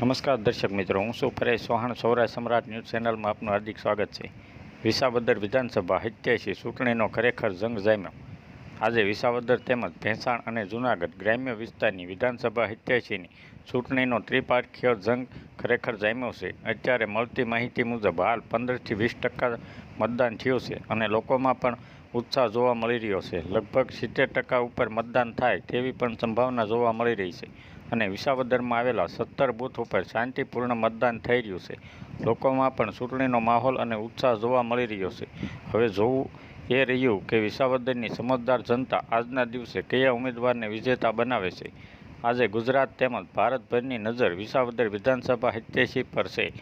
નમસ્કાર દર્શક મિત્રો, હું છું પરેશ ચૌહાણ, સૌરાષ્ટ્ર સમ્રાટ ન્યૂઝ ચેનલમાં આપનું હાર્દિક સ્વાગત છે. વિસાવદર વિધાનસભા સિત્યાસી ચૂંટણીનો ખરેખર જંગ જામ્યો. આજે વિસાવદર તેમજ ભેંસાણ અને જૂનાગઢ ગ્રામ્ય વિસ્તારની વિધાનસભા સિત્યાસીની ચૂંટણીનો ત્રિપાર્ખીય જંગ ખરેખર જામ્યો છે. અત્યારે મળતી માહિતી મુજબ હાલ પંદરથી વીસ ટકા મતદાન થયું છે અને લોકોમાં પણ ઉત્સાહ જોવા મળી રહ્યો છે. લગભગ સિત્તેર ટકા ઉપર મતદાન થાય તેવી પણ સંભાવના જોવા મળી રહી છે. અને વિસાવદરમાં આવેલા સત્તર બૂથ ઉપર શાંતિપૂર્ણ મતદાન થઈ રહ્યું છે. લોકોમાં પણ ચૂંટણીનો માહોલ અને ઉત્સાહ જોવા મળી રહ્યો છે. હવે જોવું એ રહ્યું કે વિસાવદરની સમજદાર જનતા આજના દિવસે કયા ઉમેદવારને વિજેતા બનાવે છે. આજે ગુજરાત તેમજ ભારતભરની નજર વિસાવદર વિધાનસભા હિત્યાસી પર છે.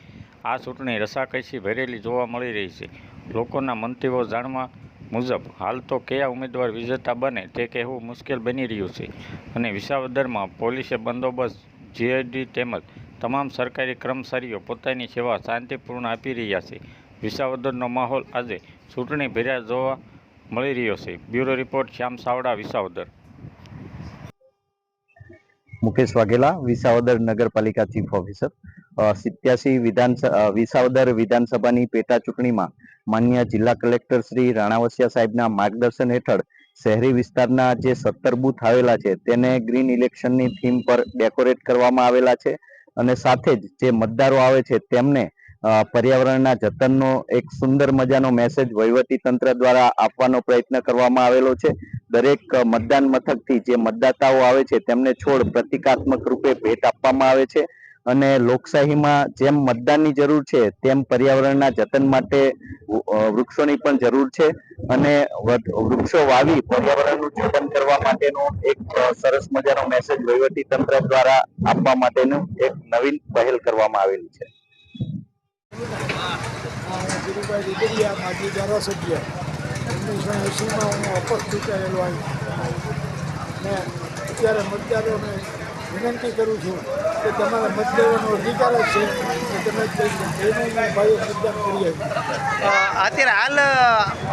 આ ચૂંટણી રસાકસી ભરેલી જોવા મળી રહી છે. લોકોના મંતવ્યો જાણવા મુજબ હાલ તો કયા ઉમેદવાર વિજેતા બને તે કહેવું મુશ્કેલ બની રહ્યું છે. અને વિસાવદરમાં પોલીસે બંદોબસ્ત જીઆઈડી તેમજ તમામ સરકારી કર્મચારીઓ પોતાની સેવા શાંતિપૂર્ણ આપી રહ્યા છે. વિસાવદરનો માહોલ આજે ચૂંટણી ભેર્યા જોવા મળી રહ્યો છે. Bureau report Shyam Savada, Visavadar. Mukesh Vaghela, Visavadar નગરપાલિકા ચીફ ઓફિસર. સિત્યાસી વિધાનસભા વિસાવદર વિધાનસભાની પેટા ચૂંટણીમાં માન્ય જિલ્લા કલેક્ટર શ્રી રાણાવસિયા સાહેબના માર્ગદર્શન હેઠળ શહેરી વિસ્તારના જે સત્તર બૂથ આવેલા છે, તેને ગ્રીન ઇલેક્શનની થીમ પર ડેકોરેટ કરવામાં આવેલા છે અને સાથે જ જે મતદારો આવે છે, તેમને પર્યાવરણના જતનનો એક સુંદર મજાનો મેસેજ વહીવટી તંત્ર દ્વારા આપવાનો પ્રયત્ન કરવામાં આવેલો છે. દરેક મતદાન મથકથી જે મતદાતાઓ આવે છે, તેમને છોડ પ્રતિકાત્મક રૂપે ભેટ આપવામાં આવે છે. અને લોકશાહીમાં જેમ મતદાનની જરૂર છે, તેમ પર્યાવરણના જતન માટે વૃક્ષોની પણ જરૂર છે. અને વૃક્ષો વાવી પર્યાવરણનું જતન કરવા માટેનો એક સરસ મજાનો મેસેજ વહીવટી તંત્ર દ્વારા આપવા માટેનું એક નવીન પહેલ કરવામાં આવેલી છે. અત્યારે મતદારોને વિનંતી કરું છું કે તમારા મત દેવાનો અધિકાર જ છે કે તમે એનું મતદાન કરી અત્યારે હાલ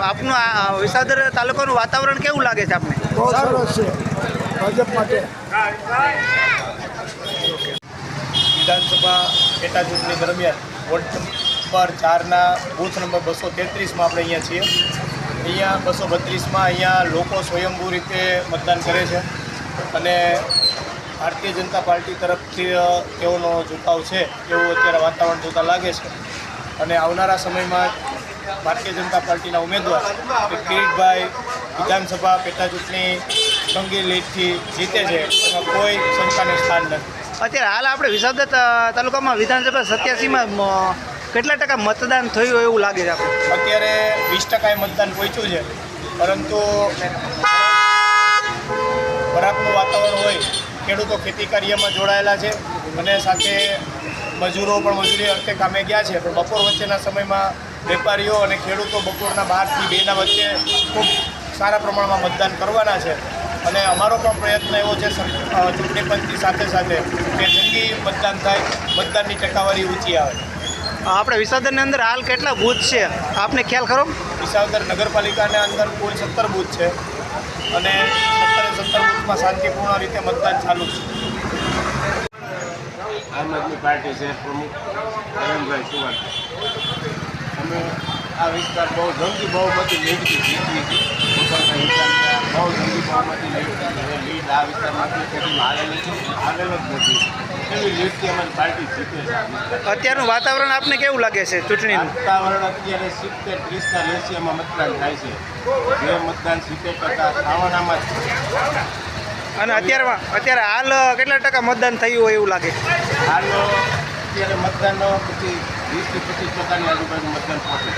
આપનું આ વિસાવદર તાલુકાનું વાતાવરણ કેવું લાગે છે આપને? બહુ સરસ છે. ભાજપ માટે. વિધાનસભા પેટા ચૂંટણી દરમિયાન વોર્ડ નંબર ચારના બૂથ નંબર બસો તેત્રીસમાં આપણે અહીંયા છીએ. અહીંયા બસો બત્રીસમાં અહીંયા લોકો સ્વયંભૂ રીતે મતદાન કરે છે. અને ભારતીય જનતા પાર્ટી તરફથી તેઓનો ઝુકાવ છે એવું અત્યારે વાતાવરણ જોતાં લાગે છે. અને આવનારા સમયમાં ભારતીય જનતા પાર્ટીના ઉમેદવાર કે કિરીટભાઈ વિધાનસભા પેટા ચૂંટણી સંગી લીડથી જીતે છે એમાં કોઈ શંકાને સ્થાન નથી. અત્યારે હાલ આપણે વિસાવદર તાલુકામાં વિધાનસભા સત્યાસીમાં કેટલા ટકા મતદાન થયું એવું લાગે છે આપણે અત્યારે વીસ ટકાએ મતદાન પહોંચ્યું છે પરંતુ વરાપનું વાતાવરણ હોય ખેડૂતો ખેતી કાર્યમાં જોડાયેલા છે અને સાથે મજૂરો પણ મજૂરી અર્થે કામે ગયા છે. પણ બપોર વચ્ચેના સમયમાં વેપારીઓ અને ખેડૂતો બપોરના બારથી બેના વચ્ચે ખૂબ સારા પ્રમાણમાં મતદાન કરવાના છે. અને અમારો પણ પ્રયત્ન એવો છે ચૂંટણી પંચની સાથે સાથે કે જંગી મતદાન થાય મતદાનની ટકાવારી ઊંચી આવે. આપણે વિસાવદરની અંદર હાલ કેટલા બૂથ છે? આપને ખ્યાલ ખરો? વિસાવદર નગરપાલિકાના અંદર કુલ સત્તર બૂથ છે. અને સત્તરે સત્તર બુથમાં શાંતિપૂર્ણ રીતે મતદાન ચાલુ છે. આમ આદમી પાર્ટી છે, પ્રમુખ નરેન્દ્રભાઈ સુવાન અમે આ વિસ્તાર બહુ જંગી બહુમતી લીડથી જીતવી હતી પોતાના વિસ્તારમાં બહુ જંગી બહુમતી હવે લીડ આ વિસ્તારમાંથી આવેલી આવેલ જ નથી. અત્યારનું વાતાવરણ આપને કેવું લાગે છે ચૂંટણીનું? વાતાવરણ અત્યારે સિત્તેર ત્રીસના રેશિયામાં મતદાન થાય છે. જે મતદાન સિત્તેર ટકા થવાનામાં અને અત્યારે અત્યારે હાલ કેટલા ટકા મતદાન થયું હોય એવું લાગે? હાલ અત્યારે મતદાનનો પછી વીસથી પચીસ ટકાની આજુબાજુ મતદાન પહોંચે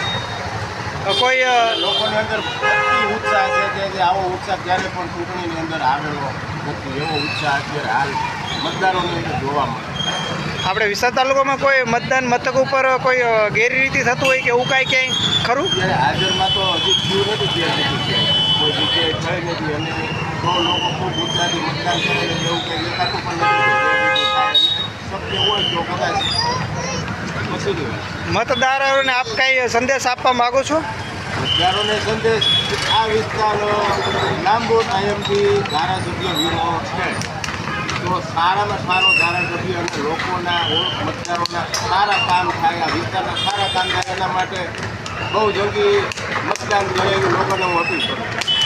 કોઈ લોકોની અંદર ઉત્સાહ છે કે આવો ઉત્સાહ ક્યારે પણ ચૂંટણીની અંદર આવેલો નથી. એવો ઉત્સાહ અત્યારે હાલ મતદારોની જોવા મળે. આપણે વિસાવદર તાલુકામાં કોઈ મતદાન મથક ઉપર કોઈ ગેરરીતિ થતું હોય કે એવું કાંઈ ક્યાંય ખરું? હાજરમાં તો હજી થયું નથી ત્યાં કોઈ જગ્યાએ થઈ નથી અને બહુ લોકો ખૂબ ઉત્સાહથી મતદાન કરે એવું કંઈ દેખાતું પણ નથી કે જે રીતે થાય. અને શક્ય હોય તો કદાચ મતદારોને આપ કાંઈ સંદેશ આપવા માગો છો? મતદારોને સંદેશ આ વિસ્તાર લાંબો ટાઈમથી ધારાસભ્ય વીરો છે. તો સારામાં સારો ધારાસભ્ય અને લોકોના મતદારોના સારા કામ થાય, આ વિસ્તારના સારા કામ થાય એના માટે બહુ જલ્દી મતદાન થાય એવી લોકોને હું અપીલ કરું